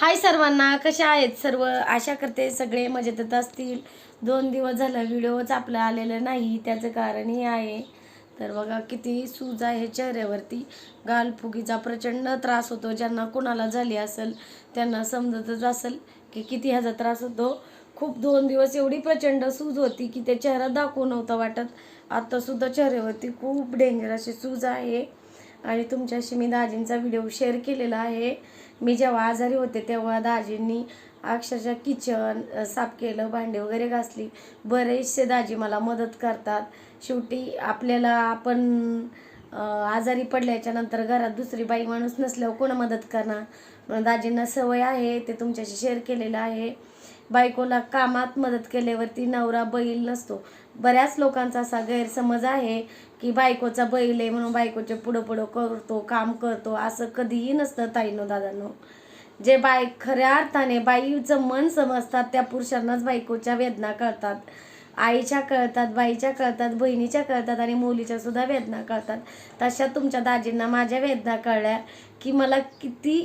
हाय सर्वांना कशा आहेत सर्व? आशा करते सगळे मजेतच असतील. दोन दिवस झालं व्हिडिओच आपला आलेलं नाही त्याचं कारण हे आहे. तर बघा किती सूज आहे चेहऱ्यावरती. गालफुगीचा प्रचंड त्रास होतो. ज्यांना कोणाला झाली असेल त्यांना समजतच असेल की किती ह्याचा त्रास होतो. खूप दोन दिवस एवढी प्रचंड सूज होती की ते चेहरा दाखवू नव्हता वाटत. आत्तासुद्धा चेहऱ्यावरती खूप डेंजर अशी सूज आहे. आणि तुमच्याशी मी दाजींचा व्हिडिओ शेअर केलेला आहे. मी जेव्हा आजारी होते तेव्हा दाजींनी अक्षरशः किचन साफ केलं भांडे वगैरे घासली. बरेचसे दाजी मला मदत करतात. शेवटी आपल्याला आपण आजारी पडल्याच्या नंतर घरात दुसरी बाई माणूस नसल्यावर कोण मदत करणार? दाजींना सवय आहे ते तुमच्याशी शेअर केलेलं आहे. बायकोला कामात मदत केल्यावरती नवरा बैल नसतो. बऱ्याच लोकांचा असा गैरसमज आहे की बायकोचा बैल आहे म्हणून बायकोचे पुढं पुढं करतो काम करतो असं कधीही नसतं ताईनो दादांनो. जे बाय खऱ्या अर्थाने बाईचं मन समजतात त्या पुरुषांनाच बायकोच्या वेदना कळतात. आईच्या कळतात बाईच्या कळतात बहिणीच्या कळतात आणि मुलीच्या सुद्धा वेदना कळतात. तशा तुमच्या दाजींना माझ्या वेदना कळल्या. की मला किती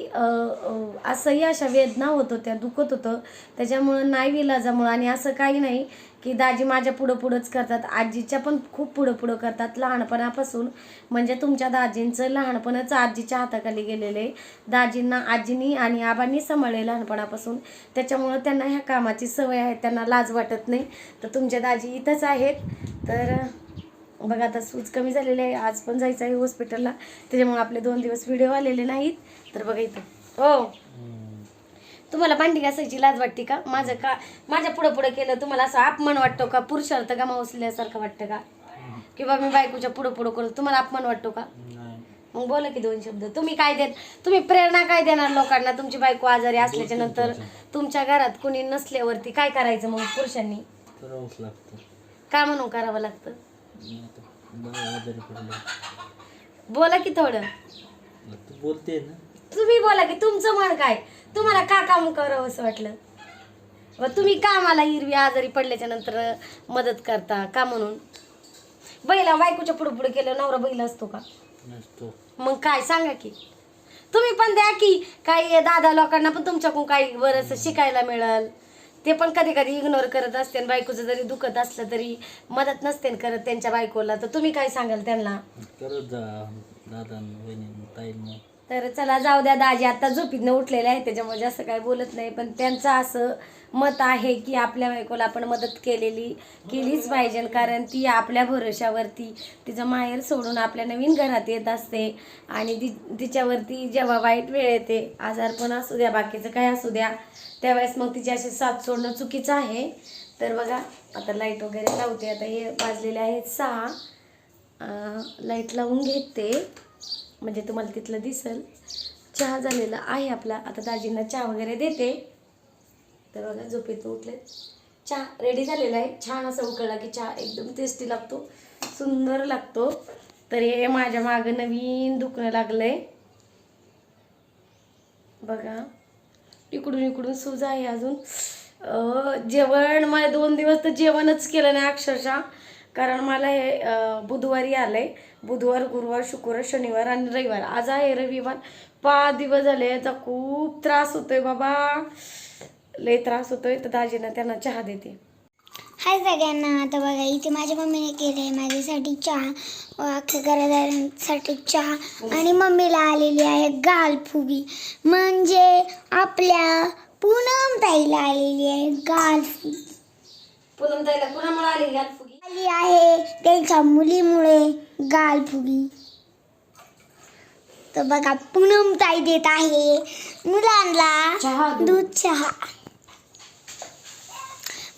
असंही अशा वेदना होत होत्या दुखत होतं. त्याच्यामुळं नाही विलाजामुळं आणि असं काही नाही की दाजी माझ्या पुढं पुढंच करतात. आजीच्या पण खूप पुढं पुढं करतात लहानपणापासून. म्हणजे तुमच्या दाजींचं लहानपणच आजीच्या हाताखाली गेलेले दाजींना आजीनी आणि आबांनी सांभाळले लहानपणापासून. त्याच्यामुळं त्यांना ह्या कामाची सवय आहे त्यांना लाज वाटत नाही. तर तुमच्या दाजी इथंच आहेत. तर बघा आता सूज कमी झालेली आहे. आज पण जायचं आहे हॉस्पिटलला त्याच्यामुळे आपले दोन दिवस व्हिडिओ आलेले नाहीत. तर बघा इथं. हो. तुम्हाला भांडी घासायची लाज वाटते का? माझं का माझ्या पुढं पुढं केलं तुम्हाला असं अपमान वाटतो का? पुरुषार्थ का मावसल्यासारखं वाटतं का? किंवा मी बायकोच्या पुढं पुढं करतो तुम्हाला अपमान वाटतो का? मग बोला की दोन शब्द. तुम्ही काय देत तुम्ही प्रेरणा काय देणार लोकांना? तुमची बायको आजारी असल्याच्या नंतर तुमच्या. घरात कुणी नसल्यावरती काय करायचं मग पुरुषांनी? का म्हणून करावं लागतं? बोला की थोडं. तू बोलते ना. तुम्ही बोला की तुमचं मन काय? तुम्हाला का काम करावं असं वाटलं? व तुम्ही का मला हिरवी आजारी पडल्याच्या नंतर मदत करता का म्हणून? बैला बायकोच्या पुढे पुढे केलं नवरा बैल असतो का? नसतो. मग काय? सांगा की. तुम्ही पण द्या की काही दादा लोकांना पण तुमच्याकडून काही बरंच शिकायला मिळेल. ते पण कधी कधी इग्नोर करत असते आणि बायकोचं जरी दुखत असलं तरी मदत नसते करत त्यांच्या बायकोला. तर तुम्ही काय सांगाल त्यांना? करत जा दादा वहिनी ताईंना तर चला जाऊ द्या दाजी. आता झोपीतनं उठलेले आहे त्याच्यामुळे जास्त काही बोलत नाही. पण त्यांचं असं मत आहे की आपल्या बायकोला आपण मदत केलेली केलीच पाहिजे. कारण ती आपल्या भरोशावरती तिचं माहेर सोडून आपल्या नवीन घरात येत असते. आणि ती तिच्यावरती जेव्हा वाईट वेळ येते आजारपण असू द्या बाकीचं काय असू द्या त्यावेळेस मग तिची अशी साथ सोडणं चुकीचं आहे. तर बघा आता लाइट वगैरे लावते. आता हे वाजलेले आहेत सहा. लाइट लावून घेते. म्हणजे तुम्हाला तिथलं दिसल. चहा झालेला आहे आपला. आता दाजींना चहा वगैरे देते. तर बघा झोपेत उठले चहा रेडी झालेला आहे. छान असा उकळला की चहा एकदम टेस्टी लागतो. सुंदर लागतो. तर हे माझ्या मागं नवीन दुखणं लागलं आहे बघा. इकडून इकडून सूज आहे अजून. जेवण मला दोन दिवस तर जेवणच केलं नाही अक्षरशः. कारण मला हे बुधवारी आलंय. बुधवार गुरुवार शुक्रवार शनिवार आणि रविवार. आज आहे रविवार. पाच दिवस झाले याचा खूप त्रास होतोय बाबा. लय त्रास होतोय. तर दाजीना त्यांना चहा देते. हाय सगळ्यांना. आता बघा इथे माझ्या मम्मीने केलं आहे माझ्यासाठी चहा. व अख्ख्या घरादारांसाठी चहा. आणि मम्मीला आलेली आहे गालफुगी म्हणजे आपल्या पूनम ताईला आलेली आहे गालफुगी पूनम ताईला कुणामुळे आली घाल फुगी? आली आहे त्यांच्या मुलीमुळे गालफुगी तर बघा पूनम ताई देत आहे. मुलांना दूध. चहा.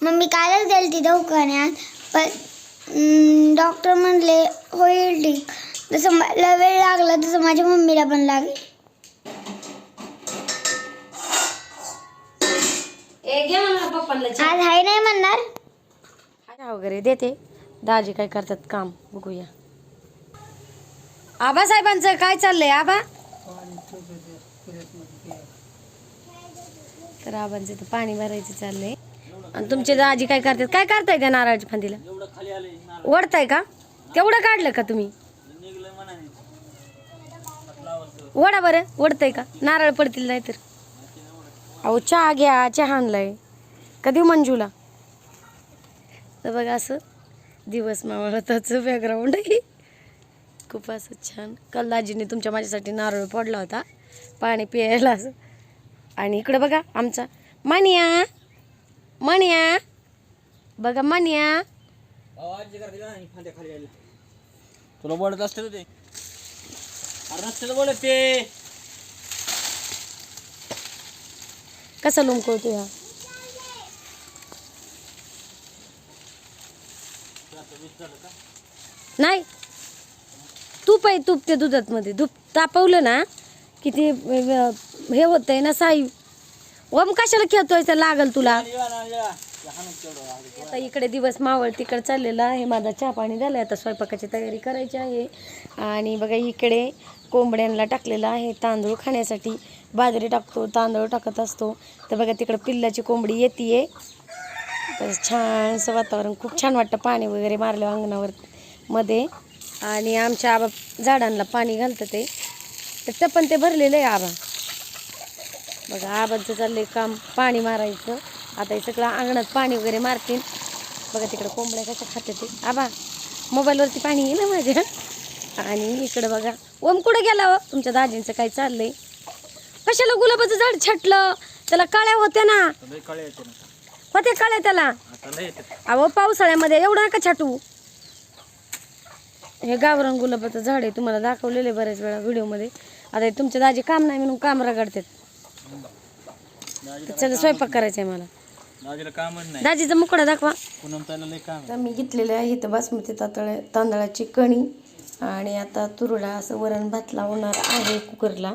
मम्मी कालच गेली ती दवाखान्यात पण डॉक्टर म्हणले होईल ठीक. जसं मला वेळ लागला तसं माझ्या मम्मीला पण लागेल. आज हाय नाही म्हणणार? चहा वगैरे देते. दाजी काय करतात काम बघूया. आबा साहेबांचं काय चाललंय आबा? तर आबांचं तर पाणी भरायचं चाललंय. आणि तुमचे दाजी काय करतात? काय करताय त्या नारळाच्या फांदीला? ओढताय का? तेवढं काढलं का तुम्ही? ओढा बरं ओढताय का? नारळ पडतील नाही तर अहो चहा घ्या चहा आणलाय. कधी हो मंजूला? तर बघा असं दिवस मावळताचं बॅकग्राऊंड आहे. खूप असं छान. काल दाजीने तुमच्या माझ्यासाठी नारळ फोडला होता. पाणी प्यायला. असं आणि इकडे बघा आमचा मणिया मणिया बघा मणिया तुला बोलत असते ते. नसते बोलत ते. कसा लोंबकवतो ह्या नाही. तूप आहे तूप ते दुधात मध्ये धूप तापवलं ना की ते हे होत आहे ना साई. ओम कशाला खेळतोय तर लागल तुला. आता इकडे दिवस मावळ तिकडे चाललेला आहे. माझा चहा पाणी झालं आता स्वयंपाकाची तयारी करायची आहे. आणि बघा इकडे कोंबड्यांना टाकलेलं आहे तांदूळ खाण्यासाठी. बाजरी टाकतो तांदूळ टाकत असतो. तर बघा तिकडं पिल्लाची कोंबडी येते तर छानसं वातावरण खूप छान वाटतं पाणी वगैरे मारलं अंगणावर मध्ये आणि आमच्या आबा झाडांना पाणी घालतं ते. तर पण ते भरलेलं आहे आबा. बघा आबांचं आहे काम पाणी मारायचं. आता हे सगळं अंगणात पाणी वगैरे मारतील. बघा तिकडं कोंबड्या कशा खाते ते. आबा मोबाईलवरती पाणी आहे ना माझ्या? आणि इकडं बघा ओम कुठं गेला हो? तुमच्या दाजींचं काय चाललंय? कशाला गुलाबाचं झाड छाटलं? त्याला काळ्या होत्या ना. कळे होते काळ्या त्याला? आता लय अहो पावसाळ्यामध्ये एवढं नका छाटू? हे गावरान गुलाबाचं झाड आहे तुम्हाला दाखवलेलं आहे बऱ्याच वेळा व्हिडिओमध्ये. आता हे तुमचे दाजी काम नाही म्हणून काम रगडतात. तर चला स्वयंपाक करायचा आहे मला. दाजीला कामच नाही. दाजीचा मुकडा दाखवा. पूनम ताईला लय काम आहे. आता मी घेतलेले आहे इथं बासमती तांदळा तांदळाची कणी. आणि आता तुरडा असं वरण भात लावणार आहे कुकरला.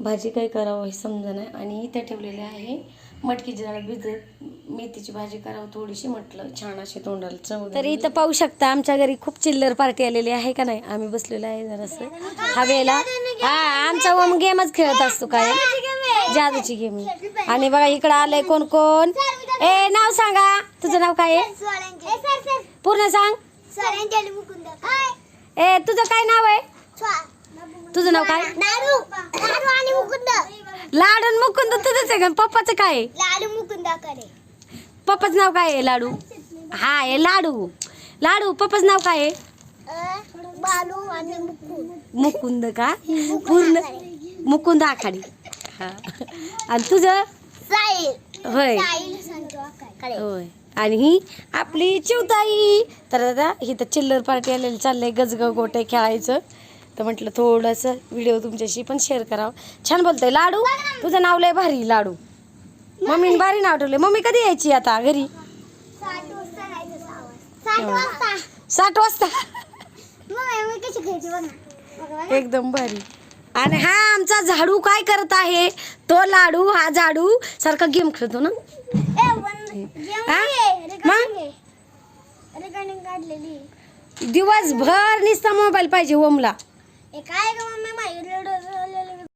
भाजी काय करावं हे समजा नाही आणि इथे ठेवलेले आहे मटकीची डाळ भिजत मेथीची भाजी करावं थोडीशी म्हटलं. छान अशी तोंडाला चव तर इथं पाहू शकता आमच्या घरी खूप चिल्लर पार्टी आलेली आहे का नाही? आम्ही बसलेलो आहे जरासं. हवेला. हा आमचा ओम गेमच खेळत असतो काय? जादूची गेम. आणि बघा इकडं आलंय कोण कोण? ए नाव सांगा. तुझं नाव काय आहे? पूर्ण सांग. ए तुझं काय नाव आहे? तुझं नाव काय? लाडू आणि मुकुंद तुझंच आहे का? पप्पाचं काय आहे? लाडू मुकुंदाकडे. पप्पाचं नाव काय आहे लाडू? हा हे लाडू. लाडू पप्पाचं नाव काय आहे? बालू आणि मुकुंद. मुकुंद का? पूर्ण मुकुंद आखाडी. हा. आणि तुझं? साईल होय. साईल संतोकडे होय. आणि ही आपली चिवताई. तर दादा ही तर चिल्लर पार्टी आलेली चाललंय गजग गोटे खेळायचं. तर म्हटलं थोडंसं व्हिडिओ तुमच्याशी पण शेअर करावं. छान बोलतोय. लाडू? तुझं नाव लय भारी लाडू. मम्मीने भारी नाव ठेवले मम्मी कधी यायची आता घरी? साठ वाजता. एकदम भारी. आणि हा आमचा झाडू काय करत आहे? तो लाडू हा झाडू सारखा गेम खेळतो ना? मग? दिवसभर नुसता मोबाईल पाहिजे ओमला. काय ग मम्मी माझी